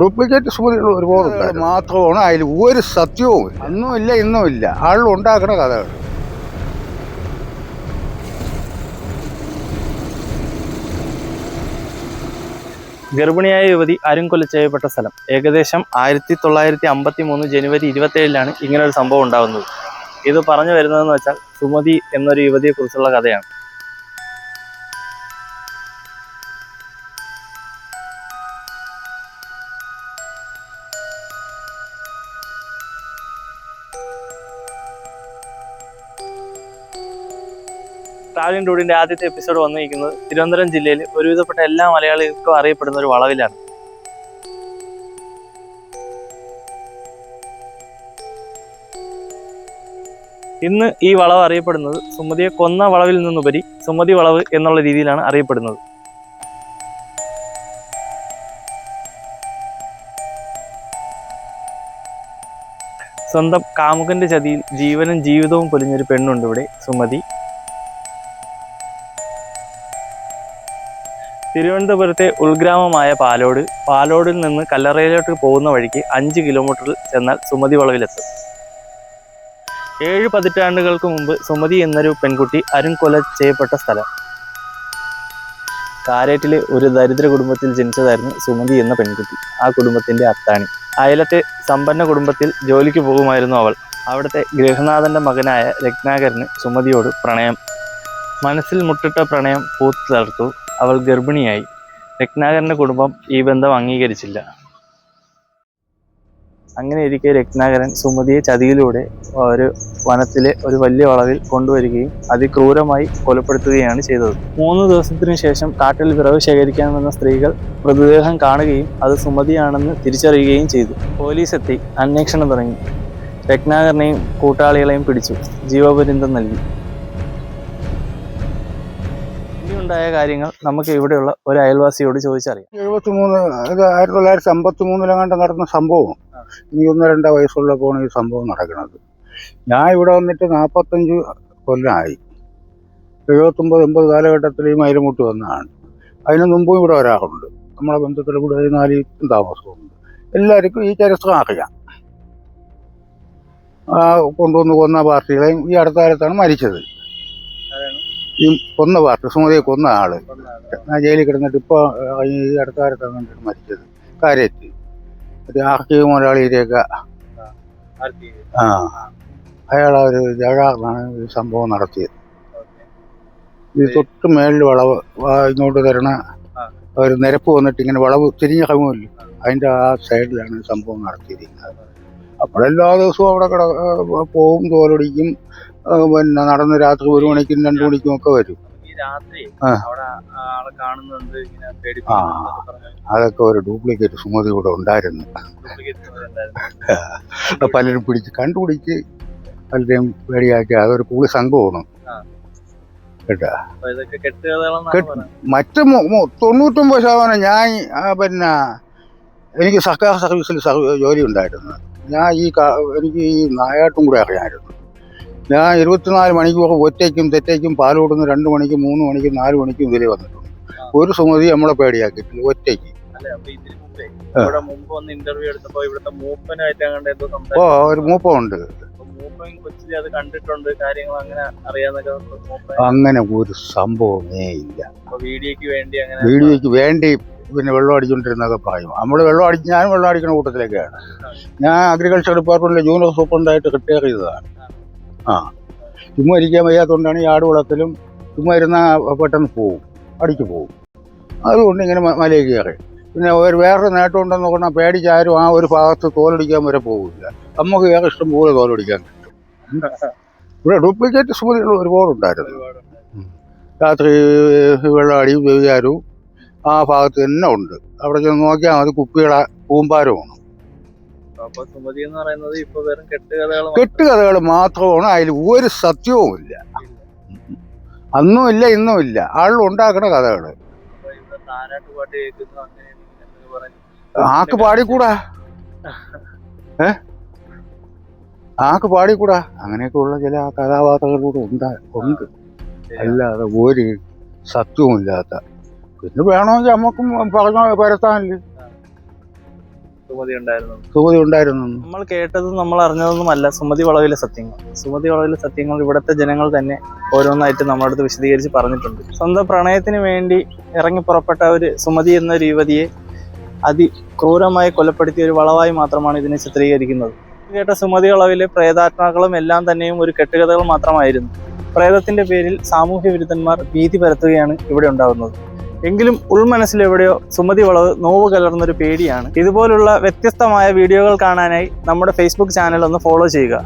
Duplicate സ്മൃതികൾ ഒരുപാട് മാത്രമാണ് അതിൽ ഒരു സത്യവും അന്നുമില്ല അന്നും ഇല്ല. ഇന്നും ഇല്ല ആളുകൾ ഉണ്ടാക്കുന്ന കഥകൾ. ഗർഭിണിയായ യുവതി അരുംകൊല ചെയ്യപ്പെട്ട സ്ഥലം. ഏകദേശം ആയിരത്തി തൊള്ളായിരത്തി അമ്പത്തി മൂന്ന് ജനുവരി ഇരുപത്തി ഏഴിലാണ് ഇങ്ങനെ ഒരു സംഭവം ഉണ്ടാകുന്നത്. ഇത് പറഞ്ഞു വരുന്നതെന്ന് വെച്ചാൽ സുമതി എന്നൊരു യുവതിയെ കുറിച്ചുള്ള കഥയാണ്. ട്രാവലിംഗ് ടൂറിന്റെ ആദ്യത്തെ എപ്പിസോഡ് വന്നിരിക്കുന്നത് തിരുവനന്തപുരം ജില്ലയിൽ ഒരുവിധപ്പെട്ട എല്ലാ മലയാളികൾക്കും അറിയപ്പെടുന്ന ഒരു വളവിലാണ്. ഇന്ന് ഈ വളവ് അറിയപ്പെടുന്നത് സുമതിയെ കൊന്ന വളവിൽ നിന്നുപരി സുമതി വളവ് എന്നുള്ള രീതിയിലാണ് അറിയപ്പെടുന്നത്. സ്വന്തം കാമുകന്റെ ചതിയിൽ ജീവനും ജീവിതവും പൊലിഞ്ഞൊരു പെണ്ണുണ്ട് ഇവിടെ സുമതി. തിരുവനന്തപുരത്തെ ഉൾഗ്രാമമായ പാലോട് പാലോടിൽ നിന്ന് കല്ലറയിലോട്ട് പോകുന്ന വഴിക്ക് അഞ്ച് കിലോമീറ്ററിൽ ചെന്നാൽ സുമതി വളവിലെത്തും. ഏഴ് പതിറ്റാണ്ടുകൾക്ക് മുമ്പ് സുമതി എന്നൊരു പെൺകുട്ടി അരുംകൊല ചെയ്യപ്പെട്ട സ്ഥലം. കാരേറ്റിലെ ഒരു ദരിദ്ര കുടുംബത്തിൽ ജനിച്ചതായിരുന്നു സുമതി എന്ന പെൺകുട്ടി ആ കുടുംബത്തിന്റെ അത്താണി. അയലത്തെ സമ്പന്ന കുടുംബത്തിൽ ജോലിക്ക് പോകുമായിരുന്നു അവൾ. അവിടുത്തെ ഗൃഹനാഥന്റെ മകനായ രത്നാകരന് സുമതിയോട് പ്രണയം. മനസ്സിൽ മുട്ടിട്ട പ്രണയം പൂത്തു തളർത്തു അവൾ ഗർഭിണിയായി. രത്നാകരന്റെ കുടുംബം ഈ ബന്ധം അംഗീകരിച്ചില്ല. അങ്ങനെ ഇരിക്കെ രത്നാകരൻ സുമതിയെ ചതിയിലൂടെ ഒരു വനത്തിലെ ഒരു വലിയ വളവിൽ കൊണ്ടുവരികയും അതിക്രൂരമായി കൊലപ്പെടുത്തുകയാണ് ചെയ്തത്. മൂന്ന് ദിവസത്തിനു ശേഷം കാട്ടിൽ വിറവ് ശേഖരിക്കാൻ വന്ന സ്ത്രീകൾ മൃതദേഹം കാണുകയും അത് സുമതിയാണെന്ന് തിരിച്ചറിയുകയും ചെയ്തു. പോലീസ് എത്തി അന്വേഷണം തുടങ്ങി. രത്നാകരനെയും കൂട്ടാളികളെയും പിടിച്ചു. ജീവപര്യന്തം നൽകി. ഇനിയുണ്ടായ കാര്യങ്ങൾ നമുക്ക് ഇവിടെയുള്ള ഒരു അയൽവാസിയോട് ചോദിച്ചറിയാം. എഴുപത്തി മൂന്ന് ഇത് ആയിരത്തി തൊള്ളായിരത്തി അമ്പത്തി മൂന്നിലെങ്ങാണ്ട് നടന്ന സംഭവം. ഇനി ഒന്ന് രണ്ടോ വയസ്സുള്ളപ്പോഴാണ് ഈ സംഭവം നടക്കുന്നത്. ഞാൻ ഇവിടെ വന്നിട്ട് നാൽപ്പത്തഞ്ച് കൊല്ലമായി എഴുപത്തൊമ്പത് എൺപത് കാലഘട്ടത്തിൽ ഈ മയിലുമുട്ട് വന്നതാണ്. അതിന് മുമ്പും ഇവിടെ ഒരാളുണ്ട്. നമ്മളെ ബന്ധത്തിൽ കൂടെ നാല് താമസമുണ്ട്. എല്ലാവർക്കും ഈ ചരിത്രം അറിയാം. കൊണ്ടുവന്ന് കൊന്ന പാർട്ടികളെയും ഈ അടുത്ത കാലത്താണ് മരിച്ചത്. ഈ കൊന്ന പാർട്ടി സുമതിയെ കൊന്ന ആൾ ജയിലിൽ കിടന്നിട്ട് ഇപ്പോൾ ഈ അടുത്ത കാലത്താണ് കണ്ടിട്ട് മരിച്ചത്. കാര്യത്തിൽ ഒരു മലയാളി മുതലാളിയിലേക്ക് ആ അയാൾ ഒരു ജഗാറിനാണ് ഈ സംഭവം നടത്തിയത്. ഈ തൊട്ട് മേളിൽ വളവ് ഇങ്ങോട്ട് തരണ ഒരു നിരപ്പ് വന്നിട്ട് ഇങ്ങനെ വളവ് തിരിഞ്ഞ കമ്മില്ല അതിന്റെ ആ സൈഡിലാണ് സംഭവം നടത്തിയിരിക്കുന്നത്. അപ്പോഴെല്ലാ ദിവസവും അവിടെ കിട പോവും തോലൊടിക്കും. പിന്നെ നടന്ന് രാത്രി ഒരു മണിക്കും രണ്ടു മണിക്കും ഒക്കെ വരും ആ. അതൊക്കെ ഒരു ഡ്യൂപ്ലിക്കേറ്റ് സുമതി ഇവിടെ ഉണ്ടായിരുന്നു. അത് പലരും പിടിച്ച് കണ്ടുപിടിച്ച് പലരെയും പേടിയാക്കി അതൊരു കൂളി സംഘമാണ് ആ. കേട്ടാ കെട്ട്- പറയുന്നത്. മറ്റ് മു- മു- തൊണ്ണൂറ്റൊമ്പത് ശതമാനം ഞാൻ ആ, പിന്നെ എനിക്ക് സർക്കാർ സർവീസിൽ സർവ- ജോലി ഉണ്ടായിരുന്നു ഞാൻ ഈ ക- എനിക്ക് ഈ നായാട്ടും കൂടെ അറിയാമായിരുന്നു ഞാൻ ഇരുപത്തിനാല് മണിക്കൂർ ഒറ്റയ്ക്കും തെറ്റയ്ക്കും പാലോടുന്ന രണ്ട് മണിക്കും മൂന്ന് മണിക്കും നാല് മണിക്കും ഇതിലേ വന്നിട്ടുണ്ട് ഒരു സുമതി നമ്മളെ പേടിയാക്കിയിട്ടില്ല ഒറ്റയ്ക്ക്. ഓ ഒരു മൂപ്പമുണ്ട്. കണ്ടിട്ടുണ്ട് കാര്യങ്ങൾ അങ്ങനെ അറിയാന്നൊക്കെ അങ്ങനെ ഒരു സംഭവമേ ഇല്ല. വീഡിയോക്ക് വേണ്ടി അങ്ങനെ വീഡിയോയ്ക്ക് വേണ്ടി പിന്നെ വെള്ളം അടിച്ചുകൊണ്ടിരുന്നൊക്കെ പറയും. നമ്മൾ വെള്ളം അടിച്ച് ഞാൻ വെള്ളം അടിക്കുന്ന കൂട്ടത്തിലേക്കാണ് ഞാൻ അഗ്രികൾച്ചർ ഡിപ്പാർട്ട്മെന്റിലെ ജൂനിയർ സൂപ്രണ്ടായിട്ട് റിട്ടയർ ചെയ്തതാണ് ആ. ചുമ്മാ ഇരിക്കാൻ വയ്യാത്തതുകൊണ്ടാണ് ഈ ആട് വളർത്തലും. ചുമ്മാ ഇരുന്നാൽ പെട്ടെന്ന് പോവും. അടിച്ചു പോവും. അതുകൊണ്ട് ഇങ്ങനെ മലയിൽ കയറി. പിന്നെ ഒരു വേറൊരു നേട്ടം ഉണ്ടെന്ന് പറഞ്ഞാൽ പേടിച്ചാരും ആ ഒരു ഭാഗത്ത് തോലടിക്കാൻ വരെ പോകില്ല നമുക്ക് വേറെ ഇഷ്ടം പോലെ തോലടിക്കാൻ കിട്ടും ഇവിടെ ഡ്യൂപ്ലിക്കേറ്റ് സൂചികൾ ഒരുപാട് ഉണ്ടായിരുന്നു. രാത്രി വെള്ളം വെവിയാരും ആ ഭാഗത്ത് തന്നെ ഉണ്ട്. അവിടെ ചെന്ന് നോക്കിയാൽ മതി കുപ്പികളെ കൂമ്പാരമാണ്. അപ്പൊ സുമതി എന്ന് പറയുന്നത് ഇപ്പൊ വെറും കെട്ടുകഥകൾ കെട്ടുകഥകൾ മാത്രമാണ് അതിൽ ഒരു സത്യവും ഇല്ല. അന്നും ഇല്ല ഇല്ല ഉണ്ടാക്കുന്ന കഥകൾ അപ്പൊ ഇവിടെ താരാട്ട് പാട്ട് കേൾക്കുന്നു അങ്ങനെ ആക്ക് പാടിക്കൂടാ? ഏ? ആക്ക് പാടിക്കൂടാ? അങ്ങനെയൊക്കെ ഉള്ള ചില കഥാപാത്രങ്ങളൂടെ ഉണ്ടാ ഉണ്ട്. അല്ലാതെ ഒരു സത്യവും ഇല്ലാത്ത പിന്നെ വേണമെങ്കിൽ നമുക്കും പറഞ്ഞ പരത്താനില്ല? സുമതി ഉണ്ടായിരുന്നു. സുമതി ഉണ്ടായിരുന്നു. നമ്മൾ കേട്ടതും നമ്മൾ അറിഞ്ഞതൊന്നുമല്ല സുമതി വളവിലെ സത്യങ്ങൾ. സുമതി വളവിലെ സത്യങ്ങൾ ഇവിടുത്തെ ജനങ്ങൾ തന്നെ ഓരോന്നായിട്ട് നമ്മുടെ അടുത്ത് വിശദീകരിച്ച് പറഞ്ഞിട്ടുണ്ട്. സ്വന്തം പ്രണയത്തിന് വേണ്ടി ഇറങ്ങി പുറപ്പെട്ട ഒരു സുമതി എന്ന ഒരു യുവതിയെ അതിക്രൂരമായി കൊലപ്പെടുത്തിയ ഒരു വളവായി മാത്രമാണ് ഇതിനെ ചിത്രീകരിക്കുന്നത്. കേട്ട സുമതി വളവിലെ പ്രേതാത്മാക്കളും എല്ലാം തന്നെയും ഒരു കെട്ടുകഥകൾ മാത്രമായിരുന്നു. പ്രേതത്തിന്റെ പേരിൽ സാമൂഹ്യ വിരുദ്ധന്മാർ ഭീതി പരത്തുകയാണ് ഇവിടെ ഉണ്ടാകുന്നത്. എങ്കിലും ഉൾമനസ്സിൽ എവിടെയോ സുമതി വളവ് നോവ് കലർന്നൊരു പേടിയാണ്. ഇതുപോലുള്ള വ്യത്യസ്തമായ വീഡിയോകൾ കാണാനായി നമ്മുടെ ഫേസ്ബുക്ക് ചാനൽ ഒന്ന് ഫോളോ ചെയ്യുക.